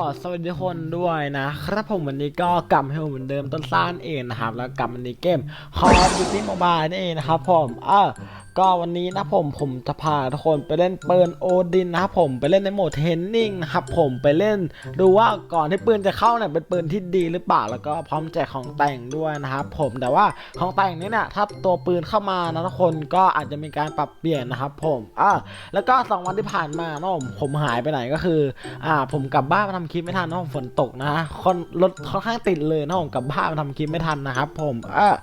ขอสวัสดีทุกคนด้วยนะครับผมวันนี้ก็กลับมาให้ผมเหมือนเดิมต้นซ่านเองนะครับ แล้วกลับมาในเกม Call of Duty Mobile นี่เองนะครับผมเออ ก็วันนี้นะผมผมจะพาทุกคนไปเล่นปืนโอดินนะครับผมไปเล่นในโหมดเทนนิ่งนะครับผมไปเล่นดูว่าก่อนที่ปืนจะเข้าเนี่ยเป็นปืนที่ดีหรือเปล่าแล้วก็พร้อมแจกของแต่งด้วยนะครับผมแต่ว่าของแต่งนี้เนี่ยถ้าตัวปืนเข้ามานะทุกคนก็อาจจะมีการปรับเปลี่ยนนะครับผมอ่าแล้วก็สองวันที่ผ่านมาเนาะผมผมหายไปไหนก็คืออ่าผมกลับบ้านมาทำคลิปไม่ทันเนาะผมฝนตกนะคนรถค่อนข้างติดเลยเนาะผมกลับบ้านมาทำคลิปไม่ทันนะครับผมเออ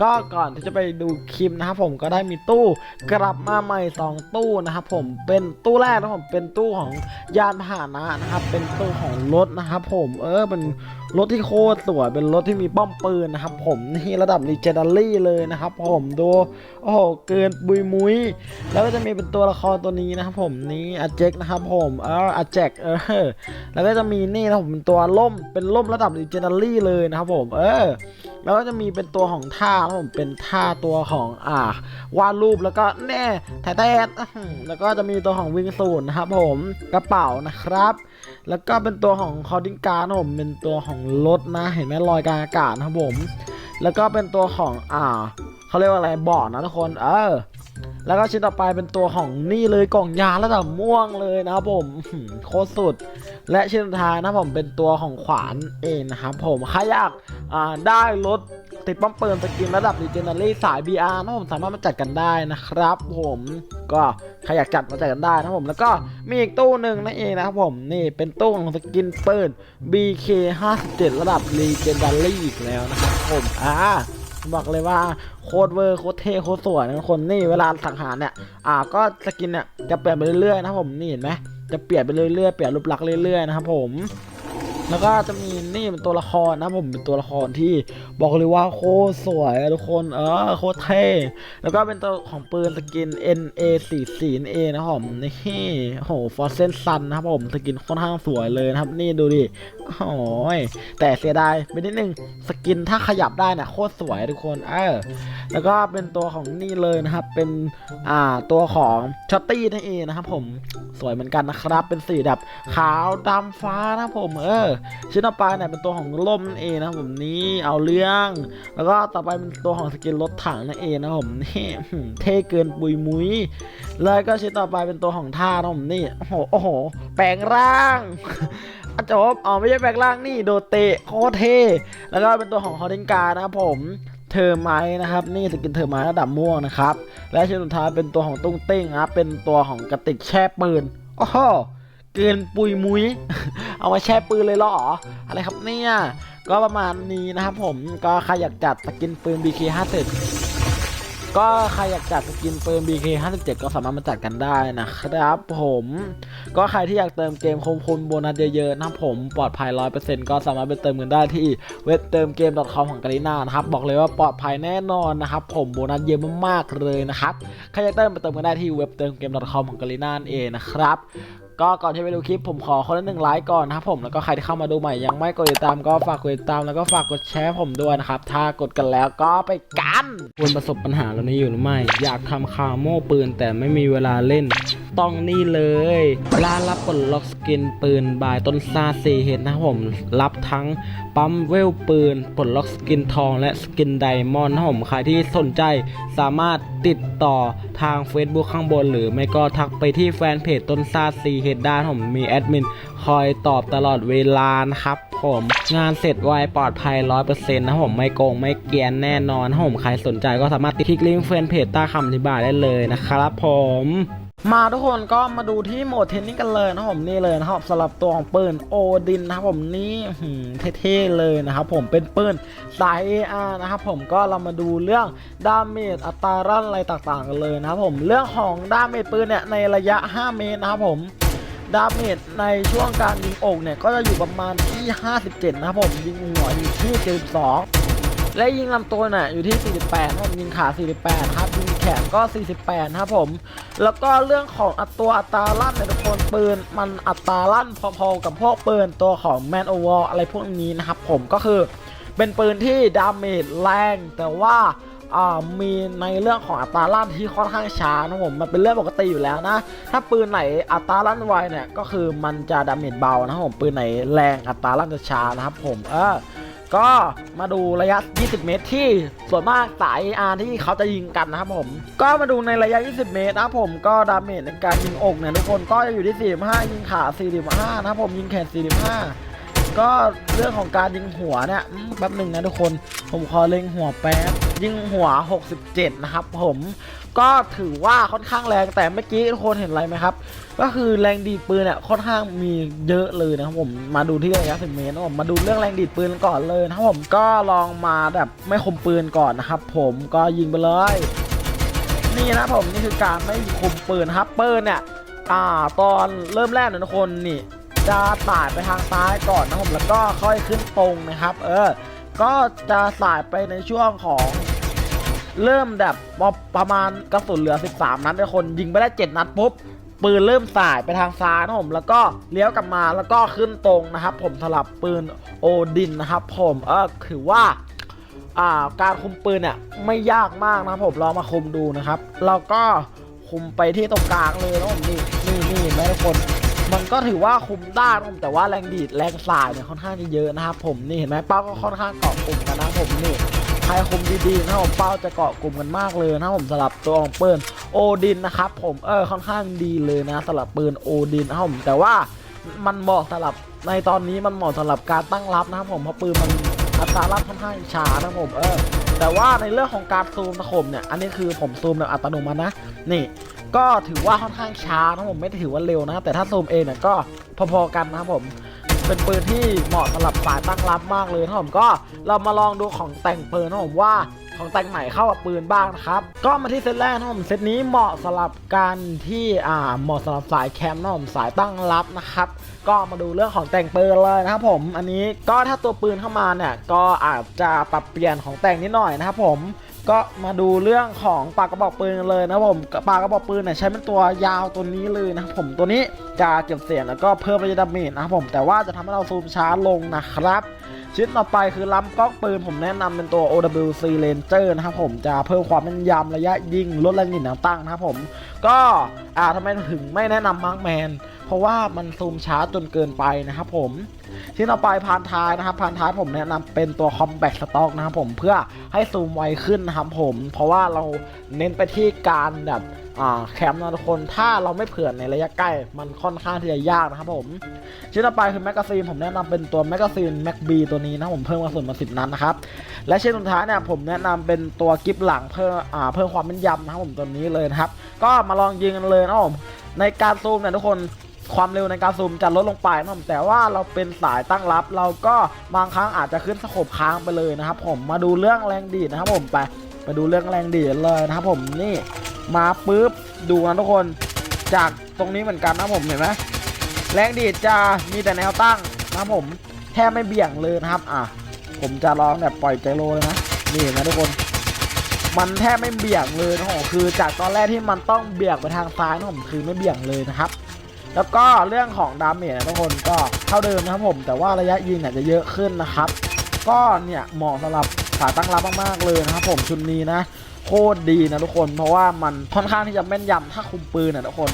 ก็ก่อนที่จะไปดูคลิปนะครับผมก็ได้มีตู้กลับมาใหม่สองตู้นะครับผมเป็นตู้แรกนะผมเป็นตู้ของยานพาหนะนะครับเป็นตู้ของรถนะครับผมเออเป็นรถที่โคตรสวยเป็นรถที่มีป้อมปืนนะครับผมนี่ระดับลีเจนดารี่เลยนะครับผมดูโอ้โหเกินบุยมุยแล้วก็จะมีเป็นตัวละครตัวนี้นะครับผมนี่อาเจกนะครับผมเอออาแจกเออแล้วก็จะมีนี่นะผมเป็นตัวล่มเป็นล่มระดับ l ีเจน d ารี่เลยนะครับผมเออ แล้วก็จะมีเป็นตัวของท่าครับผมเป็นท่าตัวของอ่าวาดรูปแล้วก็แน่แท้ๆอื้แล้วก็จะมีตัวของวิงซูนนะครับผมกระเป๋านะครับ แล้วก็เป็นตัวของคอร์ดิงการผมเป็นตัวของรถนะ เห็นไหมลอยกลางอากาศนะครับผม แล้วก็เป็นตัวของอ่าเขาเรียกว่าอะไรเบาะนะทุกคนเออ แล้วก็ชิ้นต่อไปเป็นตัวของนี่เลยกล่องยาระดับม่วงเลยนะครับผมโคตรสุด และชิ้นสุดท้ายนะผมเป็นตัวของขวานเองนะครับผมใครอยากได้รถติดป้อมปืนสกินระดับ Legendary สาย BR นะผมสามารถมาจัดกันได้นะครับ ผมก็ใครอยากจัดมาจัดกันได้นะครับผมแล้วก็มีอีกตู้หนึ่งนั่นเองนะครับผมนี่เป็นตู้ของสกินปืน BK 57ระดับ Legendary อีกแล้วนะครับผมอ่า บอกเลยว่าโคตรเวอร์โคตรเท่โคตรสวยนะคนนี่เวลาสังหารเนี่ยอ่าก็สกินเนี่ยจะเปลี่ยนไปเรื่อยๆนะผมนี่เห็นไหมจะเปลี่ยนไปเรื่อยๆเปลี่ยนรูปลักษณ์เรื่อยๆนะครับผม แล้วก็จะมีนี่เป็นตัวละครนะผมเป็นตัวละครที่บอกเลยว่าโคตรสวยทุกคนเออโคตรเท่แล้วก็เป็นตัวของปืนสกิน NA 4 4 A นะผมนี่โหฟอร์เซนซันนะครับผมสกินค่อนข้างสวยเลยนะครับ นี่ดูดิโอ้ยแต่เสียดายไปนิดนึงสกินถ้าขยับได้นี่ยโคตรสวยทุกคนเออแล้วก็เป็นตัวของนี่เลยนะครับ เป็นอ่าตัวของช็อตตี้นั่นเองนะครับผมสวยเหมือนกันนะครับ เป็นสีแบบขาวดำฟ้านะผมเออชิ้นต่อไปเนี่ยเป็นตัวของล่มนั่นเองนะผมนี่เอาเรื่อง แล้วก็ต่อไปเป็นตัวของสกินรถถังนั่นเองนะผมนี่เท่เกินปุยมุยแล้วก็ชิ้นต่อไปเป็นตัวของท่านะผมนี่โอ้โหโอ้โห แปลงร่างอะจบอ๋อไม่ใช่แปลงร่างนี่โดเตะโคเท แล้วก็เป็นตัวของฮอร์ดิงการนะครับผมเทอร์ไมนะครับนี่สกินเทอร์ไมระดับม่วงนะครับ และชิ้นสุดท้ายเป็นตัวของตุ้งเต้งนะเป็นตัวของกระติกแช่ปืนโอ้โห เกินปุยมุย เอามาแช่ปืนเลยเหรอ อะไรครับเนี่ย ก็ประมาณนี้นะครับผม ก็ใครอยากจัดสกินปืน BK50 ก็ใครอยากจัดสกินปืน BK57 ก็สามารถมาจัดกันได้นะครับผม ก็ใครที่อยากเติมเกมคมคุณโบนัสเยอะๆนะครับผมปลอดภัย 100%ก็สามารถไปเติมกันได้ที่เว็บเติมเกม .com ของกาลินานะครับ บอกเลยว่าปลอดภัยแน่นอนนะครับผมโบนัสเยอะมากๆเลยนะครับ ใครอยากเติมไปเติมกันได้ที่เว็บเติมเกม .com ของกาลิน่าเองนะครับ ก็ก่อนที่ไปดูคลิปผมขอคนละหนึ่งไลค์ก่อนนะครับผมแล้วก็ใครที่เข้ามาดูใหม่ยังไม่กดติดตามก็ฝากกดติดตามแล้วก็ฝากกดแชร์ผมด้วยนะครับ ถ้ากดกันแล้วก็ไปกันคุณประสบปัญหาแล้วนี้อยู่หรือไม่ อยากทำคาโม่ปืนแต่ไม่มีเวลาเล่น ต้องนี่เลยร้านรับปลดล็อกสกินปืนบายต้นซาซีเฮดนะครับผมรับทั้งปั๊มเวลปืนปลดล็อกสกินทองและสกินไดมอนด์นะครับผมใครที่สนใจสามารถ ติดต่อทาง Facebook ข้างบน หรือไม่ก็ทักไปที่แฟนเพจต้นซาซีเฮดได้นผมมีแอดมินคอยตอบตลอดเวลานะครับผมงานเสร็จไวปลอดภัย 100%นะครับผมไม่โกงไม่เกียนแน่นอนผมใครสนใจก็สามารถคลิกลิงก์แฟนเพจใต้คำอธิบายได้เลยนะครับผม มาทุกคนก็มาดูที่โหมดเทนนิสกันเลยนะครับผมนี่เลยนะครับสำหรับตัวของปืนโอดินนะครับผมนี่เท่ๆเลยนะครับผมเป็นปืนสาย AR นะครับผมก็เรามาดูเรื่องดาเมจอัตรารั่นอะไรต่างๆกันเลยนะครับผมเรื่องของดาเมจปืนเนี่ยในระยะ 5 เมตรนะครับผมดาเมจในช่วงการยิงอกเนี่ยก็จะอยู่ประมาณที่ 57 นะครับผมยิงหัวอยู่ที่ 72 และยิงลำตัวเนี่ยอยู่ที่ 48ครับยิงขา 48 ครับยิงแขนก็ 48 ครับผม แล้วก็เรื่องของอัตัวอัตราลั่นในทุกคนปืน มันอัตราลั่นพอๆกับพวกปืนตัวของแมนโอวออะไรพวกนี้นะครับผมก็คือเป็นปืนที่ดาเมจแรงแต่ว่าอ่ามีในเรื่องของอัตราลั่นที่ค่อนข้างช้านะผมมันเป็นเรื่องปกติอยู่แล้วนะ ถ้าปืนไหนอัตราลั่นไวเนี่ยก็คือมันจะดาเมจเบานะครับผมปืนไหนแรงอัตราลั่นจะช้านะครับผมเออ ก็มาดูระยะ 20 เมตรที่ส่วนมากสายอาร์ที่เขาจะยิงกันนะครับผม ก็มาดูในระยะ 20 เมตรนะครับผมก็ดาเมจในการยิงอกเนี่ยทุกคนก็จะอยู่ที่ 45 ยิงขา 45 นะครับผมยิงแขน 45 ก็เรื่องของการยิงหัวเนี่ยแป๊บหนึ่งนะทุกคน ผมขอเล็งหัวแป๊บยิงหัว 67 นะครับผมก็ถือว่าค่อนข้างแรงแต่เมื่อกี้ทุกคนเห็นอะไรไหมครับ ก็คือแรงดีดปืนเนี่ยค่อนข้างมีเยอะเลยนะครับผมมาดูที่ระยะ10เมตรนะผมมาดูเรื่องแรงดีดปืนก่อนเลยนะครับผมก็ลองมาแบบไม่คมปืนก่อนนะครับ ผมก็ยิงไปเลย นี่นะผมนี่คือการไม่คมปืนครับปืนเนี่ยอ่าตอนเริ่มแรกนี่ยทุกคนนี่ จะสายไปทางซ้ายก่อนนะผมแล้วก็ค่อยขึ้นตรงนะครับ เออ ก็จะสายไปในช่วงของเริ่มแบบประมาณกระสุนเหลือ 13 นัดทุกคนยิงไปได้ 7 นัดปุ๊บปืนเริ่มสายไปทางซ้ายนะผมแล้วก็เลี้ยวกลับมาแล้วก็ขึ้นตรงนะครับ ผมสลับปืนโอดินนะครับผมเออถือว่าอ่าการคุมปืนเนี่ยไม่ยากมากนะครับผมลองมาคุมดูนะครับแล้วก็คุมไปที่ตรงกลางเลยนะผมนี่นี่นี่นไหมทุกคน มันก็ถือว่าคุมได้นะผมแต่ว่าแรงดีดแรงสายเนี่ยค่อนข้างจะเยอะนะครับผมนี่เห็นไหมเป้าก็ค่อนข้างเกาะกลุ่มกันนะผมนี่ใครคุมดีๆนะครับผมเป้าจะเกาะกลุ่มกันมากเลยนะครับผมสำหรับตัวของปืนโอดินนะครับผมเออค่อนข้างดีเลยนะสำหรับปืนโอดินนะครับผมแต่ว่ามันเหมาะสำหรับในตอนนี้มันเหมาะสำหรับการตั้งรับนะครับผมเพราะปืนมันอัตรารับค่อนข้างช้านะผมเออแต่ว่าในเรื่องของการซูมตะขมเนี่ยอันนี้คือผมซูมแบบอัตโนมัตินะนี่ ก็ถือว่าค่อนข้างช้านะผมไม่ได้ถือว่าเร็วนะ แต่ถ้าซูมเองเนี่ยก็พอๆกันนะครับผมเป็นปืนที่เหมาะสำหรับสายตั้งรับมากเลยนะผมก็เรามาลองดูของแต่งปืนนะผมว่าของแต่งใหม่เข้ากับปืนบ้างนะครับ ก็มาที่เซตแรกนะผมเซตนี้เหมาะสำหรับการที่อ่าเหมาะสำหรับสายแคมป์นะผมสายตั้งรับนะครับ ก็มาดูเรื่องของแต่งปืนเลยนะครับผม อันนี้ก็ถ้าตัวปืนเข้ามาเนี่ยก็อาจจะปรับเปลี่ยนของแต่งนิดหน่อยนะครับผม ก็มาดูเรื่องของปากกระบอกปืนเลยนะผมปากกระบอกปืนเนี่ยใช้เป็นตัวยาวตัวนี้เลยนะผมตัวนี้จะเก็บเสียงแล้วก็เพิ่มระยะดาเมจนะครับผมแต่ว่าจะทำให้เราซูมช้าลงนะครับชิ้นต่อไปคือลำกล้องปืนผมแนะนำเป็นตัว OWC Ranger นะครับผมจะเพิ่มความแม่นยำระยะยิงลดแรงดิ่นแนตั้งนะครับผม ก็อ่าทำไมถึงไม่แนะนำมาร์กแมนเพราะว่ามันซูมช้าจนเกินไปนะครับผม ชิ้นต่อไปพานท้ายนะครับพานท้ายผมแนะนำเป็นตัว Combat Stock นะครับผมเพื่อให้ซูมไวขึ้นนะครับผม เพราะว่าเราเน้นไปที่การแบบแคมป์นะทุกคนถ้าเราไม่เผื่อในระยะใกล้ มันค่อนข้างที่จะยากนะครับผม ชิ้นต่อไปคือแมกกาซีนผมแนะนำเป็นตัวแมกกาซีนแม็กบีตัวนี้นะผมเพิ่มกระสุนมาสิบนัดนะครับ และชิ้นสุดท้ายเนี่ยผมแนะนำเป็นตัวกิฟหลังเพิ่มอ่าเพิ่มความแม่นยำนะครับผมตัวนี้เลยนะครับ ก็มาลองยิงกันเลยนะครับผมในการซูมเนี่ยทุกคน ความเร็วในการซูมจะลดลงไปนะครับแต่ว่าเราเป็นสายตั้งรับ เราก็บางครั้งอาจจะขึ้นสโคปค้างไปเลยนะครับ ผมมาดูเรื่องแรงดีดนะครับ ผมไปไปดูเรื่องแรงดีดเลยนะครับ ผมนี่มาปุ๊บดูนะทุกคนจากตรงนี้เหมือนกันนะผมเห็นไหมแรงดีดจะมีแต่แนวตั้งนะครับผมแทบไม่เบี่ยงเลยนะครับอะผมจะลองแบบปล่อยใจโลเลยนะนี่เห็นะทุกคน มันแทบไม่เบี่ยงเลยนะผมคือจากตอนแรกที่มันต้องเบี่ยงไปทางซ้ายนะผมคือไม่เบี่ยงเลยนะครับ แล้วก็เรื่องของดาเมจนะทุกคนก็เท่าเดิมนะครับผม แต่ว่าระยะยิงเนี่ยจะเยอะขึ้นนะครับ ก็เนี่ยเหมาะสำหรับสายตั้งรับมากๆเลยนะครับผมชุดนี้นะ โคตรดีนะทุกคน เพราะว่ามันค่อนข้างที่จะแม่นยำถ้าคุมปืนนะทุกคน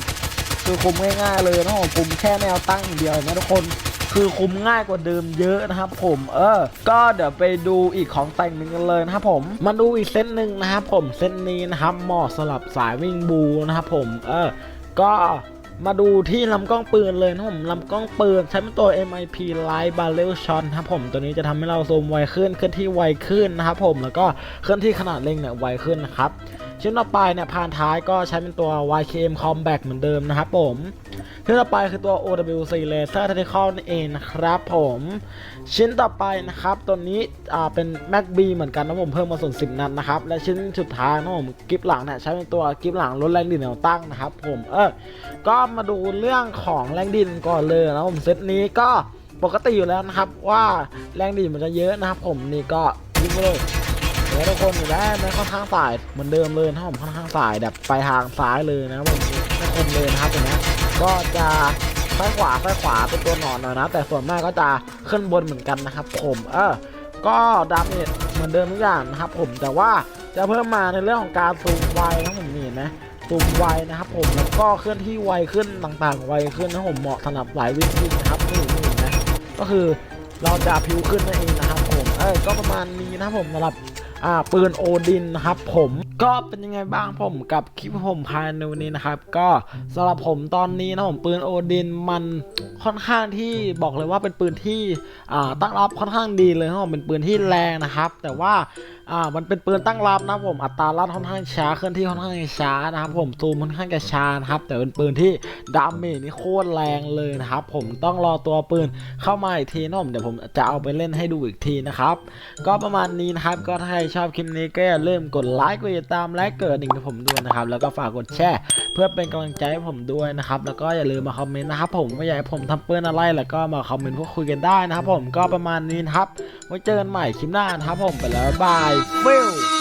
คือคุมง่ายๆเลยนะผมคุมแค่แนวตั้งเดียวนะทุกคนคือคุมง่ายกว่าเดิมเยอะนะครับผมเออ ก็เดี๋ยวไปดูอีกของแต่งหนึ่งกันเลยนะครับผมมาดูอีกเส้นหนึ่งนะครับผมเส้นนี้นะครับเหมาะสำหรับสายวิ่งบูนะครับผมเออ ก็ มาดูที่ลำกล้องปืนเลยนะครับผมลำกล้องปืนใช้เป็นตัว MIP Light Barrel Shot นะครับผมตัวนี้จะทำให้เราซูมไวขึ้นเคลื่อนที่ไวขึ้นนะครับผมแล้วก็เคลื่อนที่ขนาดเล็งเนี่ยไวขึ้นนะครับชิ้นต่อไปเนี่ยพานท้ายก็ใช้เป็นตัว YKM Combat เหมือนเดิมนะครับผม ชิ้นต่อไปคือตัว OWC Laser Tactical นั่นเองนะครับผม ชิ้นต่อไปนะครับตัวนี้อ่าเป็น Mac B เหมือนกันนะผมเพิ่มมาส่วน 10 นัดนะครับ และชิ้นสุดท้ายนะผมกิฟหลังเนี่ยใช้เป็นตัวกิฟหลังลดแรงดินแนวตั้งนะครับผมเออก็มาดูเรื่องของแรงดินก่อนเลยนะผมเซตนี้ก็ปกติอยู่แล้วนะครับว่าแรงดินมันจะเยอะนะครับผมนี่ก็ยิงไปเลยเดี๋ยวทุกคนอยู่แล้วมันค่อนข้างสายเหมือนเดิมเลยนะครับผมค่อนข้างสายแบบไปทางซ้ายเลยนะครับผมไม่คมเลยนะครับตรงนี้ ก็จะซ้ายขวาซ้ายขวาเป็นตัวหนอนหน่อยนะ แต่ส่วนมากก็จะขึ้นบนเหมือนกันนะครับ ผมเออก็ดาเมจเหมือนเดิมทุกอย่างนะครับ ผมแต่ว่าจะเพิ่มมาในเรื่องของการซูมไวนะผมนี่เห็นไหมซูมไวนะครับผมแล้วก็เคลื่อนที่ไวขึ้นต่างๆไวขึ้นนะผมเหมาะสำหรับหลายวิธีนะครับนี่นี่นไหมก็คือเราจะพิวขึ้นนั่นเองนะครับผมเออก็ประมาณนี้นะครับผมสำหรับ อ่าปืนโอดินนะครับผมก็เป็นยังไงบ้างผมกับคลิปผมพายในวันนี้นะครับ ก็สำหรับผมตอนนี้นะผมปืนโอดินมันค่อนข้างที่บอกเลยว่าเป็นปืนที่ตั้งรับค่อนข้างดีเลยนะผมเป็นปืนที่แรงนะครับ แต่ว่า อ่ามันเป็นปืนตั้งรับนะผมอัตราลั่นค่อนข้างช้าเคลื่อนที่ค่อนข้างช้านะครับผมซูมค่อนข้างจะช้านะครับแต่เป็นปืนที่ดาเมจนี่โคตรแรงเลยนะครับผมต้องรอตัวปืนเข้ามาอีกทีนะผมเดี๋ยวผมจะเอาไปเล่นให้ดูอีกทีนะครับก็ประมาณนี้นะครับก็ถ้าใครชอบคลิปนี้ก็อย่าลืมกดไลค์กดติดตามและเกิดหนึ่งให้ผมด้วยนะครับแล้วก็ฝากกดแชร์เพื่อเป็นกำลังใจให้ผมด้วยนะครับแล้วก็อย่าลืมมาคอมเมนต์นะครับผมว่าอยากให้ผมทำปืนอะไรแล้วก็มาคอมเมนต์พูดคุยกันได้นะครับผมก็ประมาณนี้นะครับไว้เจอกันใหม่คลิปหน้านะครับผมไปแล้วบายบายฟิล